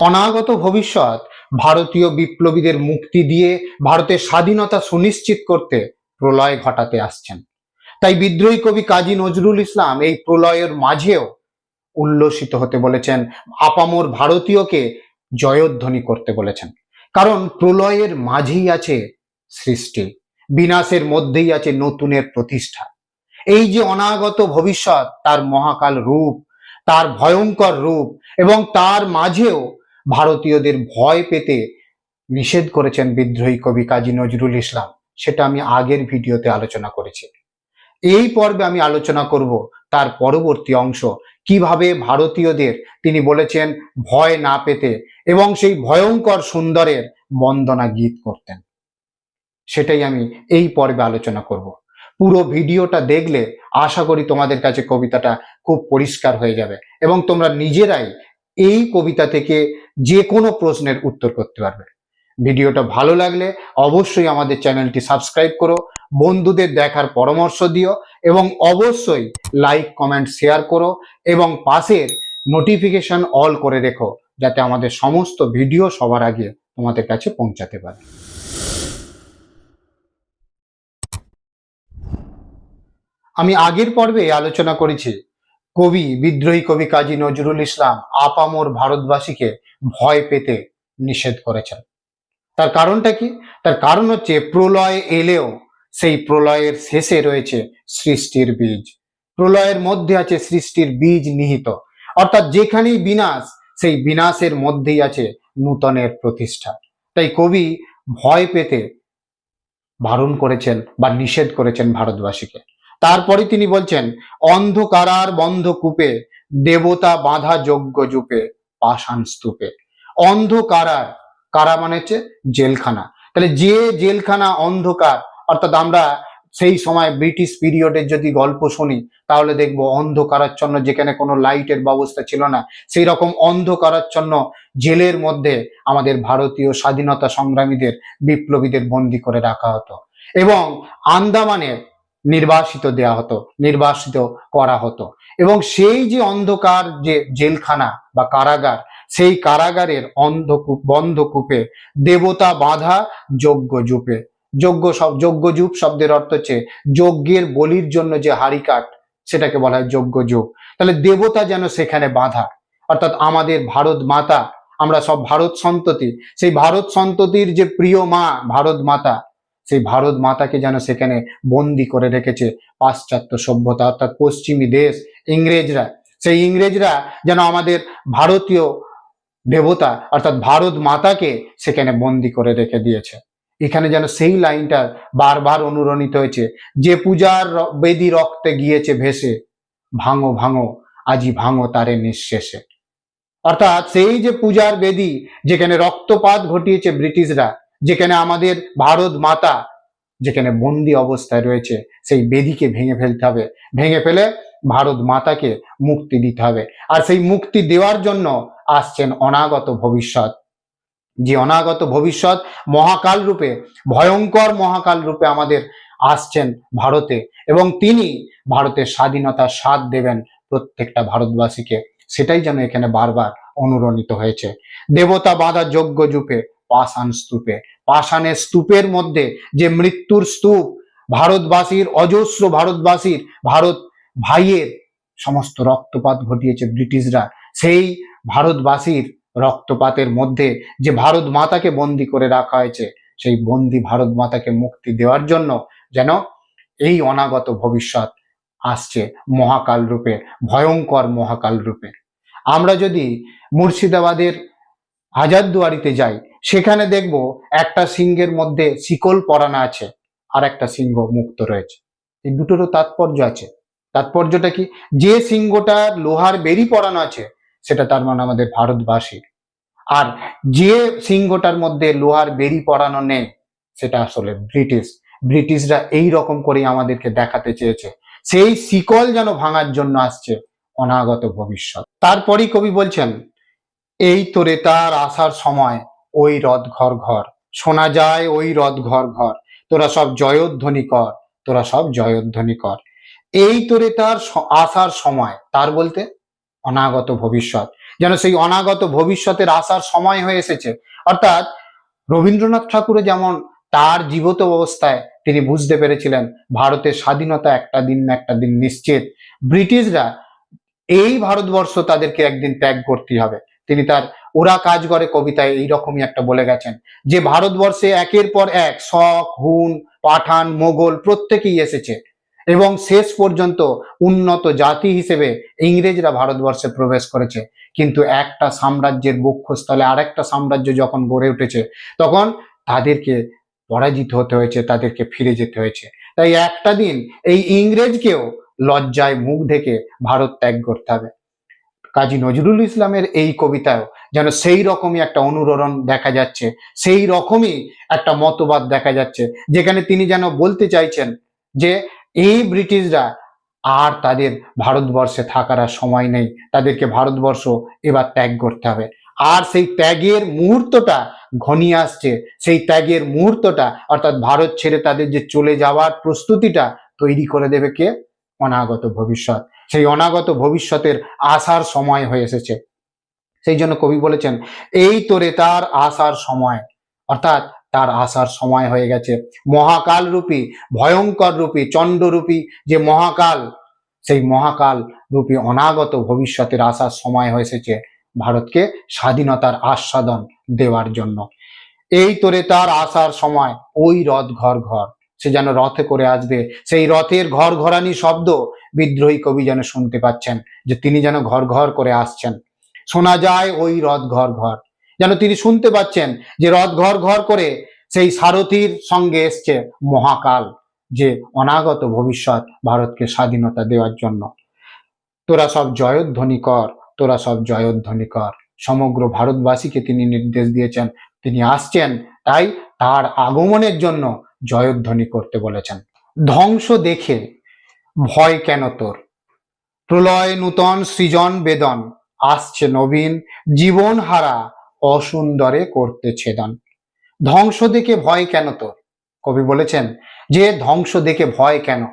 অনাগত ভবিষ্যৎ ভারতীয় বিপ্লবীদের মুক্তি দিয়ে ভারতের স্বাধীনতা সুনিশ্চিত করতে প্রলয় ঘটাতে আসছেন। তাই বিদ্রোহী কবি কাজী নজরুল ইসলাম এই প্রলয়ের মাঝেও উল্লসিত হতে বলেছেন, আপামর ভারতীয়কে জয়ধ্বনি করতে বলেছেন। কারণ প্রলয়ের মাঝেই আছে সৃষ্টি, বিনাশের মধ্যেই আছে নতুনের প্রতিষ্ঠা। এই যে অনাগত ভবিষ্যৎ, তার মহাকাল রূপ, তার ভয়ঙ্কর রূপ এবং তার মাঝেও ভারতীয়দের ভয় পেতে নিষেধ করেছেন বিদ্রোহী কবি কাজী নজরুল ইসলাম। সেটা আমি আগের ভিডিওতে আলোচনা করেছি। এই পর্বে আমি আলোচনা করব তার পরবর্তী অংশ, কীভাবে ভারতীয়দের তিনি বলেছেন ভয় না পেতে এবং সেই ভয়ঙ্কর সুন্দরের বন্দনা গীত করতেন। সেটাই আমি এই পর্বে আলোচনা করব। পুরো ভিডিওটা দেখলে আশা করি তোমাদের কাছে কবিতাটা খুব পরিষ্কার হয়ে যাবে এবং তোমরা নিজেরাই এই কবিতা থেকে যে কোনো প্রশ্নের উত্তর করতে পারবে। ভিডিওটা ভালো লাগলে অবশ্যই আমাদের চ্যানেলটি সাবস্ক্রাইব করো, বন্ধুদের দেখার পরামর্শ দিও এবং অবশ্যই লাইক, কমেন্ট, শেয়ার করো এবং পাশের নোটিফিকেশন অল করে রেখো যাতে আমাদের সমস্ত ভিডিও সবার আগে তোমাদের কাছে পৌঁছাতে পারে। আমি আগের পর্বে আলোচনা করেছি কবি, বিদ্রোহী কবি কাজী নজরুল ইসলাম আপামর ভারতবাসীকে ভয় পেতে নিষেধ করেছেন। তার কারণটা কি? তার কারণ হচ্ছে প্রলয় এলেও সেই প্রলয়ের শেষে রয়েছে সৃষ্টির বীজ। প্রলয়ের মধ্যে আছে সৃষ্টির বীজ নিহিত। অর্থাৎ যেখানেই বিনাশ, সেই বিনাশের মধ্যেই আছে নূতনের প্রতিষ্ঠা। তাই কবি ভয় পেতে বারণ করেছেন বা নিষেধ করেছেন ভারতবাসীকে। তারপরে তিনি বলছেন, অন্ধকারার বন্ধ কূপে, দেবতা বাঁধা যজ্ঞ জুপে, পাষাণ স্তূপে। অন্ধকারার কারা মানে হচ্ছে জেলখানা। তাহলে যে জেলখানা অন্ধকার, অর্থাৎ আমরা সেই সময় ব্রিটিশ পিরিয়ডের যদি গল্প শুনি, তাহলে দেখব অন্ধকারাচ্ছন্ন, যেখানে কোনো লাইটের ব্যবস্থা ছিল না সেই রকম অন্ধকারাচ্ছন্ন জেলের মধ্যে আমাদের ভারতীয় স্বাধীনতা সংগ্রামীদের, বিপ্লবীদের বন্দি করে রাখা হতো। এবং আন্দামানে নির্বাসিত দেয়া হতো, নির্বাসিত করা হতো। এবং সেই যে অন্ধকার যে জেলখানা বা কারাগার, সেই কারাগারের অন্ধকূপ, বন্ধকূপে দেবতা বাঁধা যজ্ঞ জুপে। যজ্ঞ সব যজ্ঞযুপ শব্দের অর্থ হচ্ছে যজ্ঞের বলির জন্য যে হাড়ি কাঠ সেটাকে বলা হয় যজ্ঞযুপ তাহলে দেবতা যেন সেখানে বাঁধা। অর্থাৎ আমাদের ভারত মাতা, আমরা সব ভারত সন্ততি, সেই ভারত সন্ততির যে প্রিয় মা, ভারত মাতা সেই ভারত মাতাকে যেন সেখানে বন্দি করে রেখেছে পাশ্চাত্য সভ্যতা, অর্থাৎ পশ্চিমী দেশ, ইংরেজরা। সেই ইংরেজরা যেন আমাদের ভারতীয় দেবতা, অর্থাৎ ভারত মাতাকে সেখানে বন্দি করে রেখে দিয়েছে। এখানে যেন সেই লাইনটা বারবার অনুরণিত হয়েছে, যে পূজার বেদি রক্তে গিয়েছে ভেসে, ভাঙো ভাঙো, আজি ভাঙো তারে নিঃশেষে। অর্থাৎ সেই যে পূজার বেদি, যেখানে রক্তপাত ঘটিয়েছে ব্রিটিশরা যেখানে আমাদের ভারত মাতা, যেখানে বন্দি অবস্থায় রয়েছে, সেই বেদিকে ভেঙে ফেলতে হবে। ভেঙে ফেলে ভারত মাতাকে মুক্তি দিতে হবে। আর সেই মুক্তি দেওয়ার জন্য আসছেন অনাগত ভবিষ্যৎ। যে অনাগত ভবিষ্যৎ মহাকাল রূপে, ভয়ঙ্কর মহাকাল রূপে আমাদের আসছেন ভারতে। এবং তিনি ভারতের স্বাধীনতার স্বাদ দেবেন প্রত্যেকটা ভারতবাসীকে। সেটাই যেন এখানে বারবার অনুরণিত হয়েছে। দেবতা বাঁধা যজ্ঞ জুপে পাষাণ স্তূপে। পাষাণের স্তূপের মধ্যে যে মৃত্যুর স্তূপ, ভারতবাসীর, অজস্র ভারতবাসীর, ভারত ভাইয়ের সমস্ত রক্তপাত ঘটিয়েছে ব্রিটিশরা। সেই ভারতবাসীর রক্তপাতের মধ্যে যে ভারত মাতাকে বন্দি করে রাখা হয়েছে, সেই বন্দি ভারত মাতাকে মুক্তি দেওয়ার জন্য যেন এই অনাগত ভবিষ্যৎ আসছে মহাকাল রূপে, ভয়ঙ্কর মহাকাল রূপে। আমরা যদি মুর্শিদাবাদের হাজারদুয়ারিতে যাই, সেখানে দেখব একটা সিংহের মধ্যে শিকল পরানো আছে আর একটা সিংহ মুক্ত রয়েছে। এই দুটোরও তাৎপর্য আছে। তাৎপর্যটা কি? যে সিংহটা লোহার বেরি পরানো আছে, সেটা তার মানে আমাদের ভারতবাসী। আর যে সিংহটার মধ্যে লোহার বেরি পরানো নেই, সেটা আসলে ব্রিটিশ। ব্রিটিশরা এই রকম করেই আমাদেরকে দেখাতে চেয়েছে। সেই শিকল যেন ভাঙার জন্য আসছে অনাগত ভবিষ্যৎ। তারপরেই কবি বলছেন এই তোরে তার আসার সময়। ওই রথ ঘর ঘর। শোনা যায় ওই রথ ঘর ঘর। তোরা সব জয়ধ্বনি কর। তোরা সব জয়ধ্বনি কর। এই তোরে তার আসার সময়। তার বলতে অনাগত ভবিষ্যৎ। যেন সেই অনাগত ভবিষ্যতের আসার সময় হয়ে এসেছে। অর্থাৎ রবীন্দ্রনাথ ঠাকুরে যেমন তার জীবত অবস্থায় তিনি বুঝতে পেরেছিলেন, ভারতের স্বাধীনতা একটা দিন না একটা দিন নিশ্চিত। ব্রিটিশরা এই ভারতবর্ষ তাদেরকে একদিন ত্যাগ করতে হবে। তিনি তার ওরা কাজ করে কবিতায় এইরকমই একটা বলে গেছেন। যে ভারতবর্ষে একের পর এক শক, হুন, পাঠান, মোগল প্রত্যেকেই এসেছে এবং শেষ পর্যন্ত উন্নত জাতি হিসেবে ইংরেজরা ভারতবর্ষে প্রবেশ করেছে। কিন্তু একটা সাম্রাজ্যের বক্ষস্থলে আরেকটা সাম্রাজ্য যখন গড়ে উঠেছে, তখন তাদেরকে পরাজিত হতে হয়েছে, তাদেরকে ফিরে যেতে হয়েছে। তাই একটা দিন এই ইংরেজকেও লজ্জায় মুখ ঢেকে ভারত ত্যাগ করতে হবে। কাজী নজরুল ইসলামের এই কবিতায় যেন সেই রকমই একটা অনুরণন দেখা যাচ্ছে, সেই রকমই একটা মতবাদ দেখা যাচ্ছে, যেখানে তিনি যেন বলতে চাইছেন যে এই ব্রিটিশরা আর তাদের ভারতবর্ষে থাকার আর সময় নেই, তাদেরকে ভারতবর্ষ এবার ত্যাগ করতে হবে। আর সেই ত্যাগের মুহূর্তটা ঘনিয়ে আসছে, সেই ত্যাগের মুহূর্তটা অর্থাৎ ভারত ছেড়ে তাদের যে চলে যাওয়ার প্রস্তুতিটা তৈরি করে দেবে কে? অনাগত ভবিষ্যৎ। সেই অনাগত ভবিষ্যতের আসার সময় হয়ে এসেছে। সেই জন্য কবি বলেছেন, এই তোরে তার আসার সময়। অর্থাৎ তার আসার সময় হয়ে গেছে। মহাকাল রূপী, ভয়ঙ্কর রূপী চণ্ডরূপী যে মহাকাল, সেই মহাকাল রূপী অনাগত ভবিষ্যতের আসার সময় হয়ে এসেছে ভারতকে স্বাধীনতার আস্বাদন দেওয়ার জন্য। এই তোরে তার আসার সময়, ওই রথ ঘর ঘর। সে যেন রথে করে আসবে। সেই রথের ঘর ঘরানি শব্দ বিদ্রোহী কবি যেন শুনতে পাচ্ছেন, যে তিনি যেন ঘর ঘর করে আসছেন। শোনা যায় ওই রথ ঘর ঘর, যেন তিনি শুনতে পাচ্ছেন যে রথ ঘর ঘর করে সেই সারথীর সঙ্গে এসছে মহাকাল, যে অনাগত ভবিষ্যৎ ভারতকে স্বাধীনতা দেওয়ার জন্য। তোরা সব জয়ধ্বনি কর, তোরা সব জয়ধ্বনি কর। সমগ্র ভারতবাসীকে তিনি নির্দেশ দিয়েছেন, তিনি আসছেন, তাই তার আগমনের জন্য জয়ধ্বনি করতে বলেছেন। ধ্বংস দেখে ভয় কেন তোর? প্রলয় নূতন সৃজন বেদন, আসছে নবীন জীবন হারা অসুন্দরে করতে ছেদন। ধ্বংস দেখে ভয় কেন তোর? কবি বলেছেন, যে ধ্বংস দেখে ভয় কেন?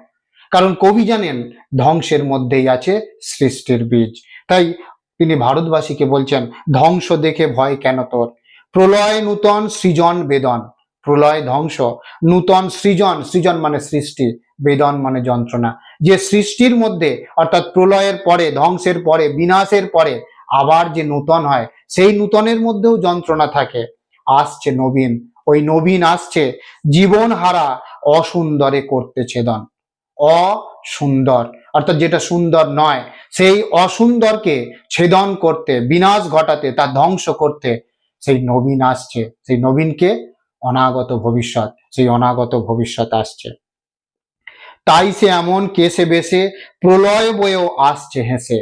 কারণ কবি জানেন, ধ্বংসের মধ্যেই আছে সৃষ্টির বীজ। তাই তিনি ভারতবাসীকে বলছেন, ধ্বংস দেখে ভয় কেন তোর? প্রলয় নূতন সৃজন বেদন। প্রলয় ধ্বংস, নূতন সৃজন সৃজন মানে সৃষ্টি, বেদন মানে যন্ত্রণা। যে সৃষ্টির মধ্যে, অর্থাৎ প্রলয়ের পরে, ধ্বংসের পরে, বিনাশের পরে আবার যে নূতন হয়, সেই নূতনের মধ্যেও যন্ত্রণা থাকে। আসছে নবীন। ওই নবীন আসছে। জীবন হারা অসুন্দরে করতে ছেদন। অসুন্দর। অর্থাৎ যেটা সুন্দর নয়, সেই অসুন্দরকে ছেদন করতে, বিনাশ ঘটাতে, তা ধ্বংস করতে সেই নবীন আসছে। সেই নবীনকে অনাগত ভবিষ্যৎ, সেই অনাগত ভবিষ্যৎ আসছে। তাই সে এমন কেসে বেসে প্রলয় বয়েও আসছে হেসে,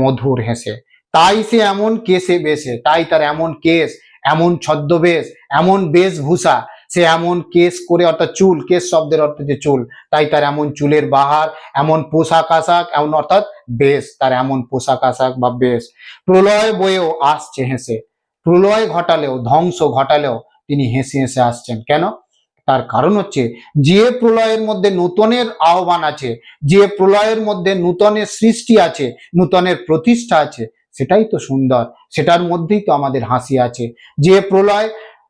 মধুর হেসে। তাই সে এমন কেসে বেসে, তাই তার এমন কেস, এমন ছদ্মবেশ, এমন বেশভূষা। সে এমন কেস করে অর্থাৎ চুল, কেস শব্দের অর্থ যে চুল। তাই তার এমন চুলের বাহার, এমন পোশাক আশাক, এমন অর্থাৎ বেশ, তার এমন পোশাক আশাক বা বেশ। প্রলয় বয়েও আসছে হেসে। প্রলয় ঘটালেও, ধ্বংস ঘটালেও তিনি হেসে হেসে আসছেন। কেন? তার কারণ হচ্ছে যে প্রলয়ের মধ্যে নূতনের আহ্বান আছে, যে প্রলয়ের মধ্যে নূতনের সৃষ্টি আছে, নূতনের প্রতিষ্ঠা আছে, সেটাই তো সুন্দর। সেটার মধ্যেই তো আমাদের হাসি আছে। যে প্রলয়,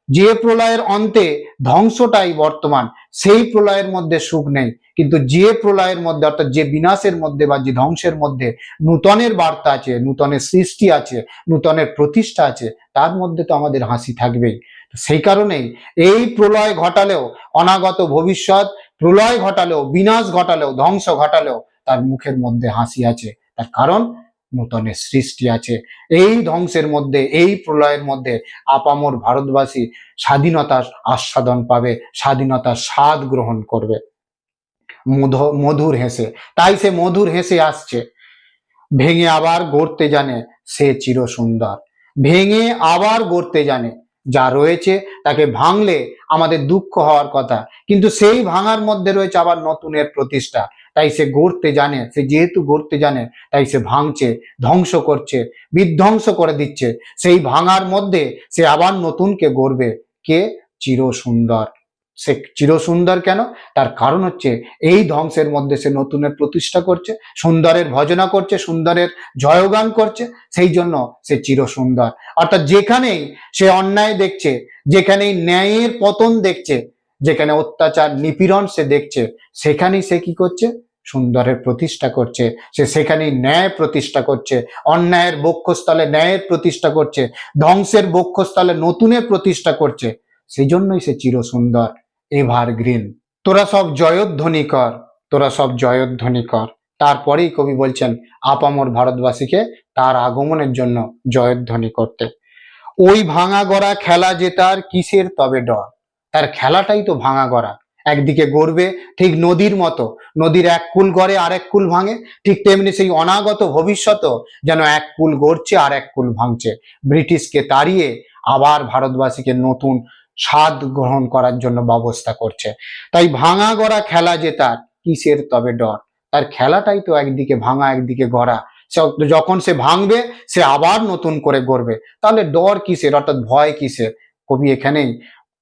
যে প্রলয়ের অন্তে ধ্বংসটাই বর্তমান, সেই প্রলয়ের মধ্যে সুখ নেই। কিন্তু যে প্রলয়ের মধ্যে, অর্থাৎ যে বিনাশের মধ্যে বা যে ধ্বংসের মধ্যে নূতনের বার্তা আছে, নূতনের সৃষ্টি আছে, নূতনের প্রতিষ্ঠা আছে, তার মধ্যে তো আমাদের হাসি থাকবেই। সেই কারণেই এই প্রলয় ঘটালেও, অনাগত ভবিষ্যৎ প্রলয় ঘটালেও, বিনাশ ঘটালেও, ধ্বংস ঘটালেও তার মুখের মধ্যে হাসি আছে। তার কারণ, নূতনের সৃষ্টি আছে। এই ধ্বংসের মধ্যে, এই প্রলয়ের মধ্যে আপামর ভারতবাসী স্বাধীনতার আস্বাদন পাবে, স্বাধীনতার স্বাদ গ্রহণ করবে। মধু- মধুর হেসে, তাই সে মধুর হেসে আসছে। ভেঙে আবার গড়তে জানে সে চির সুন্দর ভেঙে আবার গড়তে জানে যা রয়েছে তাকে ভাঙলে আমাদের দুঃখ হওয়ার কথা। কিন্তু সেই ভাঙার মধ্যে রয়েছে আবার নতুনের প্রতিষ্ঠা। তাই সে গড়তে জানে, সে যেহেতু গড়তে জানে, তাই সে ভাঙছে, ধ্বংস করছে, বিধ্বংস করে দিচ্ছে। সেই ভাঙার মধ্যে সে আবার নতুনকে গড়বে। কে? চির সুন্দর সে চিরসুন্দর কেন? তার কারণ হচ্ছে এই ধ্বংসের মধ্যে সে নতুনের প্রতিষ্ঠা করছে, সুন্দরের ভজনা করছে, সুন্দরের জয়গান করছে, সেই জন্য সে চিরসুন্দর। অর্থাৎ যেখানেই সে অন্যায় দেখছে, যেখানেই ন্যায়ের পতন দেখছে, যেখানে অত্যাচার নিপীড়ন সে দেখছে, সেখানেই সে কি করছে? সুন্দরের প্রতিষ্ঠা করছে। সে সেখানেই ন্যায় প্রতিষ্ঠা করছে, অন্যায়ের বক্ষস্থলে ন্যায়ের প্রতিষ্ঠা করছে, ধ্বংসের বক্ষস্থলে নতুনের প্রতিষ্ঠা করছে, সেই জন্যই সে চিরসুন্দর। এভার গ্রিন তোরা সব জয়ধ্বনি কর, তোরা সব জয়ধ্বনি কর। তারপরেই কবি বলছেন, আপামর ভারতবাসীকে তার আগমনের জন্য জয়ধ্বনি করতে। ওই ভাঙা গড়া খেলা যে তার কিসের তবে ডর? তার খেলাটাই তো ভাঙা গড়া। একদিকে গড়বে ঠিক নদীর মতো, নদীর এক কুল গড়ে আর এক কুল ভাঙে, ঠিক তেমনি সেই অনাগত ভবিষ্যৎ যেন এক কুল গড়ছে আর এক কুল ভাঙছে। ব্রিটিশকে তাড়িয়ে আবার ভারতবাসীকে নতুন স্বাদ গ্রহণ করার জন্য ব্যবস্থা করছে। তাই ভাঙা গড়া খেলা যে তার, কিসের তবে ডর? তার খেলাটাই তো একদিকে ভাঙা, একদিকে গড়া। যখন সে ভাঙবে, সে আবার নতুন করে গড়বে। তাহলে ডর কিসের? অর্থাৎ ভয় কিসের? কবি এখানেই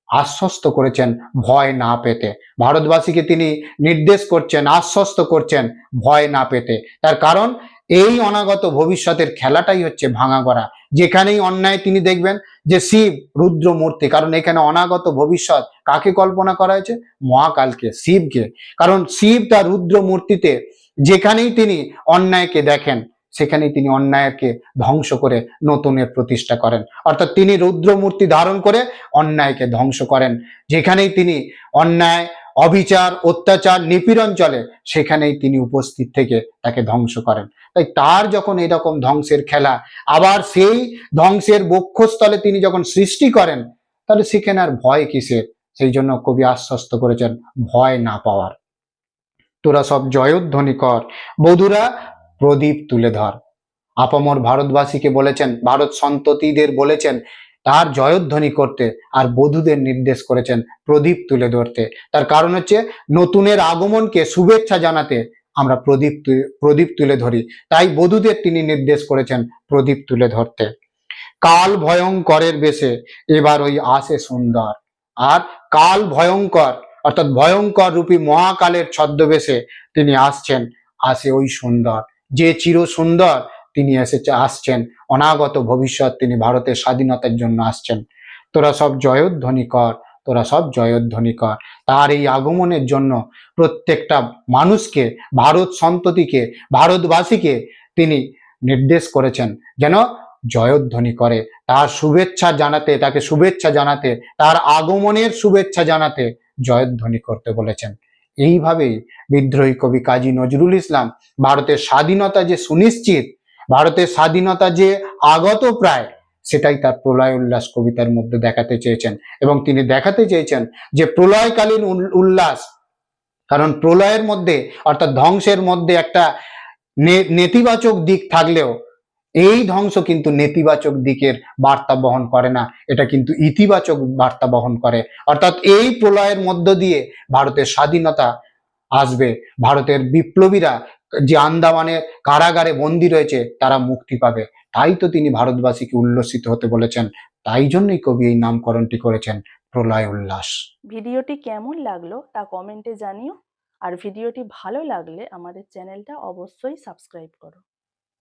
আশ্বস্ত করেছেন, ভয় না পেতে। ভারতবাসীকে তিনি নির্দেশ করছেন, আশ্বস্ত করছেন, ভয় না পেতে। তার কারণ এই অনাগত ভবিষ্যতের খেলাটাই হচ্ছে ভাঙা করা যেখানেই অন্যায় তিনি দেখবেন যে শিব রুদ্র মূর্তি কারণ এখানে অনাগত ভবিষ্যৎ কাকে কল্পনা করা হয়েছে? মহাকালকে, শিবকে। কারণ শিব তার রুদ্র মূর্তিতে যেখানেই তিনি অন্যায়কে দেখেন, সেখানেই তিনি অন্যায়কে ধ্বংস করে নতুনের প্রতিষ্ঠা করেন। অর্থাৎ তিনি রুদ্র মূর্তি ধারণ করে অন্যায়কে ধ্বংস করেন। যেখানেই তিনি অন্যায় অবিচার, অত্যাচার, নিপীড়ন চলে, সেখানেই তিনি উপস্থিত থেকে তাকে ধ্বংস করেন। তাই তার যখন এরকম ধ্বংসের খেলা, আবার সেই ধ্বংসের বক্ষস্থলে তিনি যখন সৃষ্টি করেন, তাহলে সেখানে আর ভয় কিসের? সেই জন্য কবি আশ্বস্ত করেছেন, ভয় না পাওয়ার। তোরা সব জয়ধ্বনি কর, বধুরা প্রদীপ তুলে ধর। আপামর ভারতবাসীকে বলেছেন, ভারত সন্ততিদের বলেছেন তার জয়ধ্বনি করতে আর বধূদের নির্দেশ করেছেন প্রদীপ তুলে ধরতে। তার কারণ হচ্ছে নতুনের আগমনকে শুভেচ্ছা জানাতে আমরা প্রদীপ প্রদীপ তুলে ধরি। তাই বধূদের তিনি নির্দেশ করেছেন প্রদীপ তুলে ধরতে। কাল ভয়ঙ্করের বেশে এবার ওই আসে সুন্দর। আর কাল ভয়ঙ্কর, অর্থাৎ ভয়ঙ্কর রূপী মহাকালের ছদ্মবেশে তিনি আসছেন, আসে ওই সুন্দর। যে চির সুন্দর তিনি এসেছে, আসছেন। অনাগত ভবিষ্যৎ তিনি ভারতের স্বাধীনতার জন্য আসছেন। তোরা সব জয়ধ্বনি কর, তোরা সব জয়ধ্বনি কর। তার এই আগমনের জন্য প্রত্যেকটা মানুষকে, ভারত সন্ততিকে, ভারতবাসীকে তিনি নির্দেশ করেছেন যেন জয়ধ্বনি করে। তার শুভেচ্ছা জানাতে, তাকে শুভেচ্ছা জানাতে, তার আগমনের শুভেচ্ছা জানাতে জয়ধ্বনি করতে বলেছেন। এইভাবেই বিদ্রোহী কবি কাজী নজরুল ইসলাম ভারতের স্বাধীনতা যে সুনিশ্চিত ভারতের স্বাধীনতা যে আগত প্রায়, সেটাই তার প্রলয় উল্লাস কবিতার মধ্যে দেখাতে চেয়েছেন। এবং তিনি দেখাতে চেয়েছেন যে প্রলয়কালীন উল- উল্লাস, কারণ প্রলয়ের মধ্যে, অর্থাৎ ধ্বংসের মধ্যে একটা নেতিবাচক দিক থাকলেও, এই ধ্বংস কিন্তু নেতিবাচক দিকের বার্তা বহন করে না, এটা কিন্তু ইতিবাচক বার্তা বহন করে। অর্থাৎ এই প্রলয়ের মধ্য দিয়ে ভারতের স্বাধীনতা আসবে, ভারতের বিপ্লবীরা যে আন্দামানে কারাগারে বন্দী রয়েছে, তারা মুক্তি পাবে। তাই তো তিনি ভারতবাসীকে উল্লসিত হতে বলেছেন। তাই জন্যই কবি এই নামকরণটি করেছেন প্রলয় উল্লাস। ভিডিওটি কেমন লাগল তা কমেন্টে জানিও। আর ভিডিওটি ভালো লাগলে আমাদের চ্যানেলটা অবশ্যই সাবস্ক্রাইব করো।